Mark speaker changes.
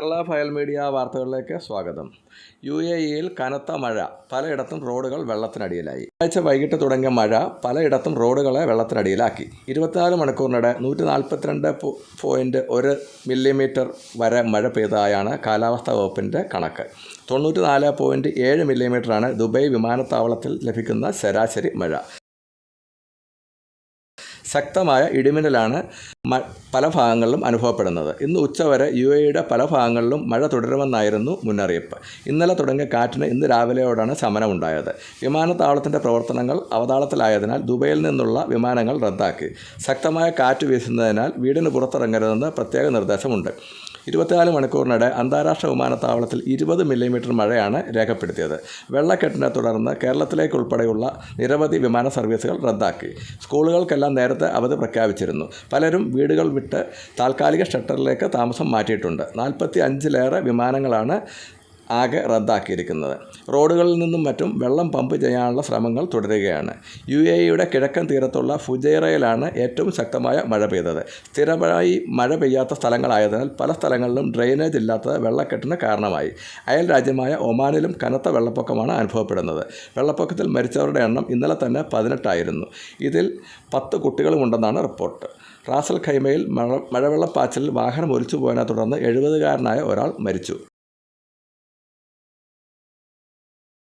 Speaker 1: Kerala file media വാർത്തകളിലേക്ക് സ്വാഗതം. U A ഇയിൽ കനത്ത മഴ. പലയിടത്തും റോഡുകൾ വെള്ളത്തിനടിയിലായി. ആഴ്ച വൈകിട്ട് തുടങ്ങിയ മഴ പലയിടത്തും റോഡുകളെ വെള്ളത്തിനടിയിലാക്കി. ഇരുപത്തിനാല് മണിക്കൂറിനിടെ നൂറ്റി നാൽപ്പത്തിരണ്ട് പോയിന്റ് ഒരു മില്ലിമീറ്റർ വരെ മഴ പെയ്തതായാണ് കാലാവസ്ഥാ വകുപ്പിന്റെ കണക്ക്. തൊണ്ണൂറ്റി നാല് പോയിന്റ് ഏഴ് മില്ലിമീറ്ററാണ് ദുബൈ വിമാനത്താവളത്തിൽ ലഭിക്കുന്ന ശരാശരി മഴ. ശക്തമായ ഇടിമിന്നലാണ് പല ഭാഗങ്ങളിലും അനുഭവപ്പെടുന്നത്. ഇന്ന് ഉച്ചവരെ യു എയുടെ പല ഭാഗങ്ങളിലും മഴ തുടരുമെന്നായിരുന്നു മുന്നറിയിപ്പ്. ഇന്നലെ തുടങ്ങിയ കാറ്റിന് ഇന്ന് രാവിലെയോടാണ് ശമനമുണ്ടായത്. വിമാനത്താവളത്തിന്റെ പ്രവർത്തനങ്ങൾ അവതാളത്തിലായതിനാൽ ദുബൈയിൽ നിന്നുള്ള വിമാനങ്ങൾ റദ്ദാക്കി. ശക്തമായ കാറ്റ് വീശുന്നതിനാൽ വീടിന് പുറത്തിറങ്ങരുതെന്ന് പ്രത്യേക നിർദ്ദേശമുണ്ട്. ഇരുപത്തിനാല് മണിക്കൂറിനിടെ അന്താരാഷ്ട്ര വിമാനത്താവളത്തിൽ ഇരുപത് മില്ലിമീറ്റർ മഴയാണ് രേഖപ്പെടുത്തിയത്. വെള്ളക്കെട്ടിനെ തുടർന്ന് കേരളത്തിലേക്കുൾപ്പെടെയുള്ള നിരവധി വിമാന സർവീസുകൾ റദ്ദാക്കി. സ്കൂളുകൾക്കെല്ലാം നേരത്തെ അവധി പ്രഖ്യാപിച്ചിരുന്നു. പലരും വീടുകൾ വിട്ട് താൽക്കാലിക ഷട്ടറിലേക്ക് താമസം മാറ്റിയിട്ടുണ്ട്. നാൽപ്പത്തി അഞ്ചിലേറെ വിമാനങ്ങളാണ് ആകെ റദ്ദാക്കിയിരിക്കുന്നത്. റോഡുകളിൽ നിന്നും മറ്റും വെള്ളം പമ്പ് ചെയ്യാനുള്ള ശ്രമങ്ങൾ തുടരുകയാണ്. യു എ ഇയുടെ കിഴക്കൻ തീരത്തുള്ള ഫുജൈറയിലാണ് ഏറ്റവും ശക്തമായ മഴ പെയ്തത്. സ്ഥിരമായി മഴ പെയ്യാത്ത സ്ഥലങ്ങളായതിനാൽ പല സ്ഥലങ്ങളിലും ഡ്രെയിനേജ് ഇല്ലാത്തത് വെള്ളക്കെട്ടിന് കാരണമായി. അയൽ രാജ്യമായ ഒമാനിലും കനത്ത വെള്ളപ്പൊക്കമാണ് അനുഭവപ്പെടുന്നത്. വെള്ളപ്പൊക്കത്തിൽ മരിച്ചവരുടെ എണ്ണം ഇന്നലെ തന്നെ പതിനെട്ടായിരുന്നു. ഇതിൽ പത്ത് കുട്ടികളുമുണ്ടെന്നാണ് റിപ്പോർട്ട്. റാസൽ ഖൈമയിൽ മഴ മഴവെള്ളപ്പാച്ചിലിൽ വാഹനം ഒലിച്ചു പോയതിനെ തുടർന്ന് എഴുപതുകാരനായ ഒരാൾ മരിച്ചു.